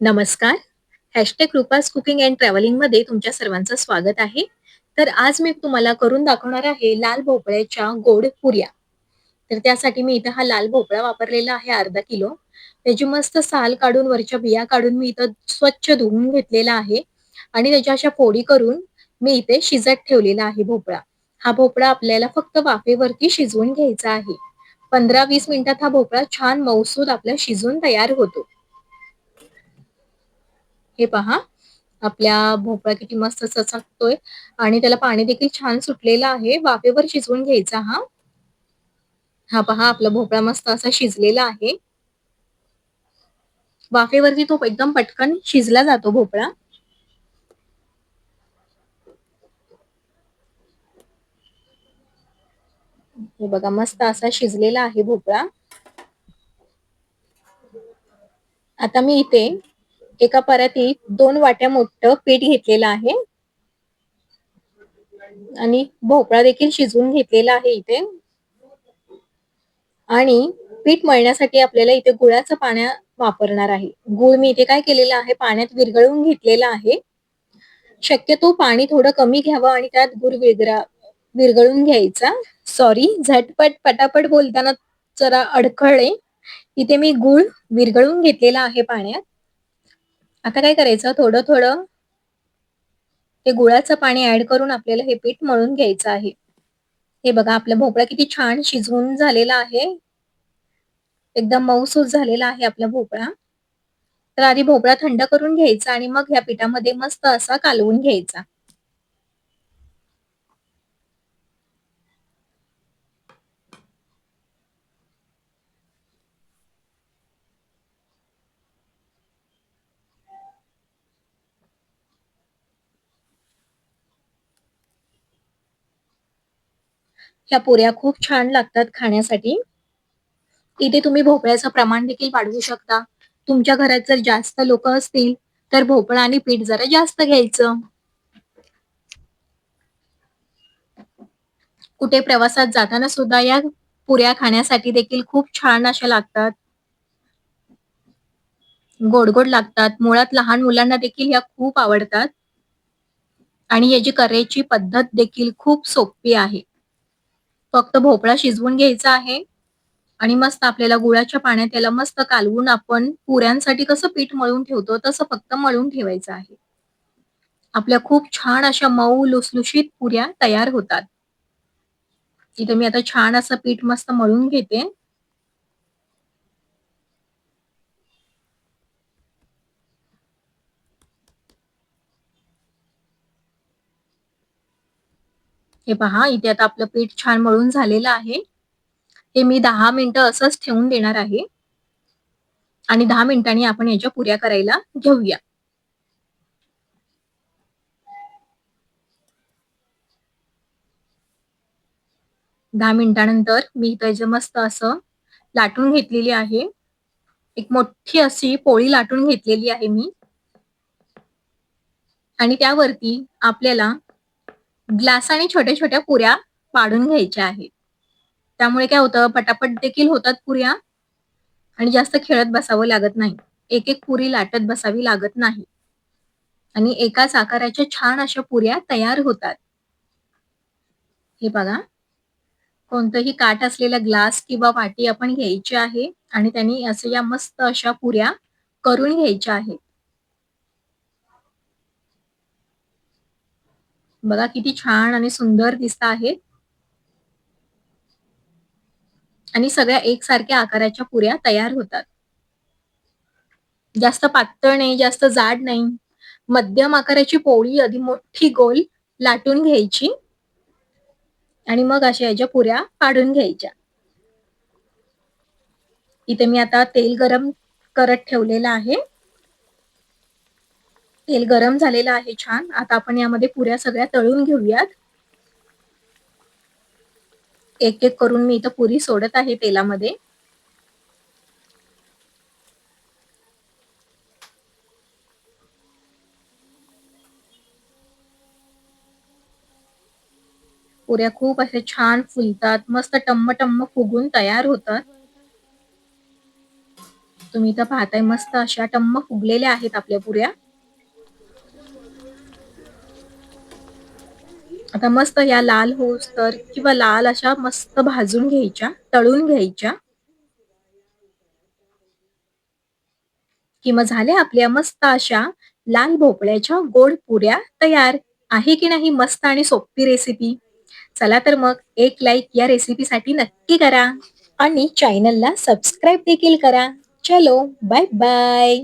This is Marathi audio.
नमस्कार. हॅशटॅग कृपास कुकिंग अँड ट्रॅव्हलिंगमध्ये तुमच्या सर्वांचं स्वागत आहे. तर आज मी तुम्हाला करून दाखवणार आहे लाल भोपळ्याच्या गोड पुऱ्या. तर त्यासाठी मी इथं हा लाल भोपळा वापरलेला आहे अर्धा किलो. त्याची मस्त साल काढून वरच्या बिया काढून मी इथं स्वच्छ धुवून घेतलेला आहे आणि त्याच्या अशा फोडी करून मी इथे शिजत ठेवलेला आहे भोपळा. हा भोपळा आपल्याला फक्त वाफेवरती शिजवून घ्यायचा आहे. 15-20 मिनिटात हा भोपळा छान मऊसूद आपला शिजून तयार होतो. हे पहा. आपल्या भोपळा किती मस्त चचकतोय आणि त्याला पाणी देखील छान सुटलेलं आहे. वाफेवर शिजवून घ्यायचा हा. हा पहा आपला भोपळा मस्त असा शिजलेला आहे. वाफेवरती तो एकदम पटकन शिजला जातो भोपळा. हे बघा मस्त असा शिजलेला आहे भोपळा. आता मी इथे एका परातीत दोन वाट्या मोठं पीठ घेतलेलं आहे. आणि भोपळा देखील शिजवून घेतलेला आहे इथे. आणि पीठ मळण्यासाठी आपल्याला इथे गुळाचं पाण्या वापरणार आहे. गुळ मी इथे काय केलेलं आहे? पाण्यात विरघळवून घेतलेला आहे. शक्यतो पाणी थोडं कमी घ्यावं आणि त्यात गुळ विरघळा विरघळून घ्यायचा. सॉरी झटपट पटापट बोलताना जरा अडखळे इथे मी गुळ विरघळून घेतलेला आहे पाण्यात. आता काय करायचं? थोडं थोडं ते गुळाचं पाणी ऍड करून आपल्याला हे पीठ मळून घ्यायचं आहे. हे बघा आपला भोपळा किती छान शिजवून झालेला आहे. एकदम मऊसूस झालेला आहे आपला भोपळा. तर आधी भोपळा थंड करून घ्यायचा आणि मग ह्या पिठामध्ये मस्त असा कालवून घ्यायचा. ह्या पुऱ्या खूप छान लागतात खाण्यासाठी. इथे तुम्ही भोपळ्याचं प्रमाण देखील वाढवू शकता. तुमच्या घरात जर जास्त लोक असतील तर भोपळा आणि पीठ जरा जास्त घ्यायचं. कुठे प्रवासात जाताना सुद्धा या पुऱ्या खाण्यासाठी देखील खूप छान अशा लागतात. गोड गोड लागतात. मुळात लहान मुलांना देखील या खूप आवडतात. आणि याची करायची पद्धत देखील खूप सोपी आहे. फक्त भोपळा शिजवून घ्यायचा आहे. आणि मस्त आपल्याला गुळाच्या पाण्यात त्याला मस्त कालवून आपण पुऱ्यांसाठी कसं पीठ मळून ठेवतो तसं फक्त मळून ठेवायचं आहे. आपल्या खूप छान अशा मऊ लुसलुशीत पुऱ्या तयार होतात. इथे मी आता छान असं पीठ मस्त मळून घेते. हे पहा इथे आता आपलं पीठ छान मळून झालेलं आहे. हे मी दहा मिनिटं असंच ठेवून देणार आहे. आणि दहा मिनिटांनी आपण याच्या पुऱ्या करायला घेऊया. दहा मिनिटानंतर मी इथं मस्त असं लाटून घेतलेली आहे. एक मोठी अशी पोळी लाटून घेतलेली आहे मी. आणि त्यावरती आपल्याला ग्लासाने छोट्या छोट्या पुऱ्या पाडून घ्यायच्या आहेत. त्यामुळे काय होतं पटापट देखील होतात पुऱ्या आणि जास्त खेळत बसावं लागत नाही. एक एक पुरी लाटत बसावी लागत नाही. आणि एकाच आकाराच्या छान अशा पुऱ्या तयार होतात. हे बघा. कोणतंही काट असलेला ग्लास किंवा वाटी आपण घ्यायची आहे आणि त्यांनी असं या मस्त अशा पुऱ्या करून घ्यायच्या आहेत. बघा किती छान आणि सुंदर दिसत आहेत आणि सगळ्या एकसारख्या आकाराच्या पुऱ्या तयार होतात. जास्त पातळ नाही जास्त जाड नाही. मध्यम आकाराची पोळी आधी मोठी गोल लाटून घ्यायची. आणि मग अशा याच्या पुऱ्या काढून घ्यायच्या. इथे मी आता तेल गरम करत ठेवलेलं आहे. तेल गरम झालेलं आहे छान. आता आपण यामध्ये पुऱ्या सगळ्या तळून घेऊयात. एक एक करून मी इथं पुरी सोडत आहे तेलामध्ये. पुऱ्या खूप असे छान फुलतात. मस्त टम्म टम्म फुगून तयार होतात. तुम्ही इथं पाहताय मस्त अशा टम्म फुगलेल्या आहेत आपल्या पुऱ्या. आता मस्त या लाल होस तर किंवा लाल अशा मस्त भाजून घ्यायच्या तळून घ्यायच्या. कि मग झाल्या आपल्या मस्त अशा लाल भोपळ्याच्या गोड पुऱ्या तयार. आहे की नाही मस्त आणि सोपी रेसिपी चला तर मग एक लाईक या रेसिपीसाठी नक्की करा. आणि चॅनलला सबस्क्राईब देखील करा. चलो बाय बाय